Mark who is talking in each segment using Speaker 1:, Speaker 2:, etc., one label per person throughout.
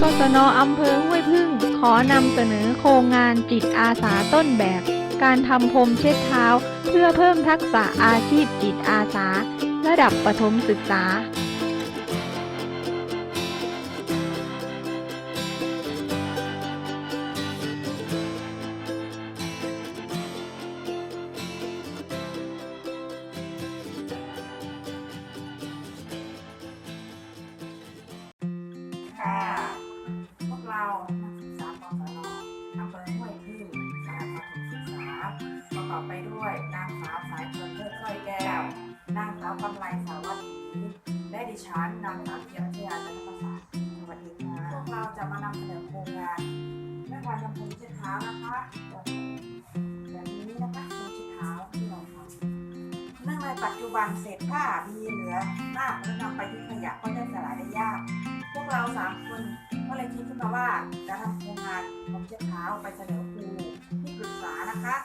Speaker 1: กศนอำเภอห้วยพึ่ง ขอนำเสนอโครงงานจิตอาสาต้นแบบ การทำพรมเช็ดเท้า เพื่อเพิ่มทักษะอาชีพจิตอาสา ระดับประถมศึกษา
Speaker 2: อบไปด้วย นางสาวสายชนเลิศสร้อยแก้ว นางสาวกำไลสาวัตถีและดิฉันนางสาวเทียมชยาจันทประสาทสวัสดีค่ะพวกเราจะมานำเสนอโครงงานเรื่องการทำพรมเช็ดเท้านะคะแบบนี้นะคะพรมเช็ดเท้าที่เราทำเนื่องในปัจจุบันเศษผ้ามีเหลือมากและนำไปทิ้งขยะก็ย่อยสลายได้ยาก พวกเราสามคนก็เลยคิดขึ้นมาว่าจะทำโครงงานผมเช็ดเท้าไปเสนอครูที่ปรึกษานะคะ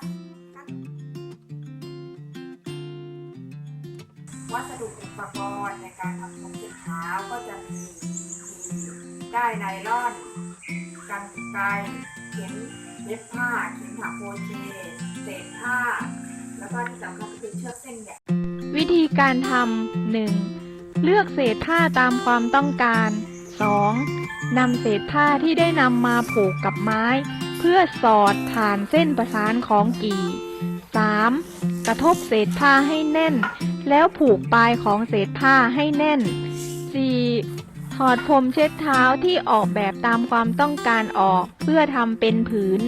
Speaker 2: วัสดุอุปกรณ์ในการทำผมเช็ดเท้าก็จะมีได้ไนล่อน กันไกรเข็มเย็บผ้าเข็มถักโครเชต์เศษผ้า แล้วก็ที่สำคัญก็คือเชือกเส้นใหญ่
Speaker 1: วิธีการทำ 1. เลือกเศษผ้าตามความต้องการ 2. นำเศษผ้าที่ได้นำมาผูกกับไม้ เพื่อสอดผ่านเส้นประสานของกี่ 3. กระทบเศษผ้าให้แน่น แล้วผูกปลายของเศษผ้าให้แน่น 4. ถอดพรมเช็ดเท้าที่ออกแบบตามความต้องการออกเพื่อทำเป็นผืน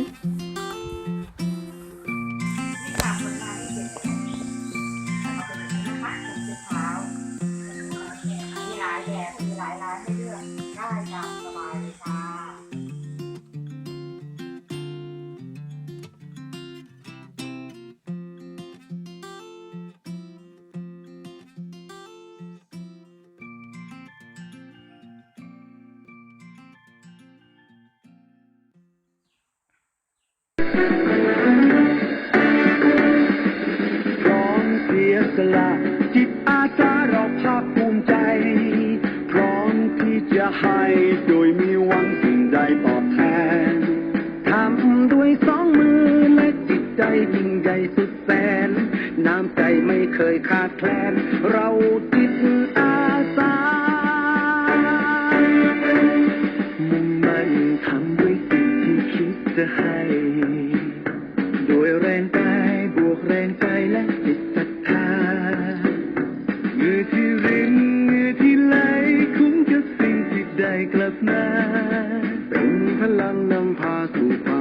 Speaker 2: ที่จะให้
Speaker 3: โดยมีหวังสิ่งใดตอบแทน ทำด้วยสองมือและจิตใจยิ่งใหญ่สุดแสน น้ำใจไม่เคยขาดแคลน เราจิตอาสา มุ่งมั่นทำด้วยสิ่งที่คิดจะให้ Thank you.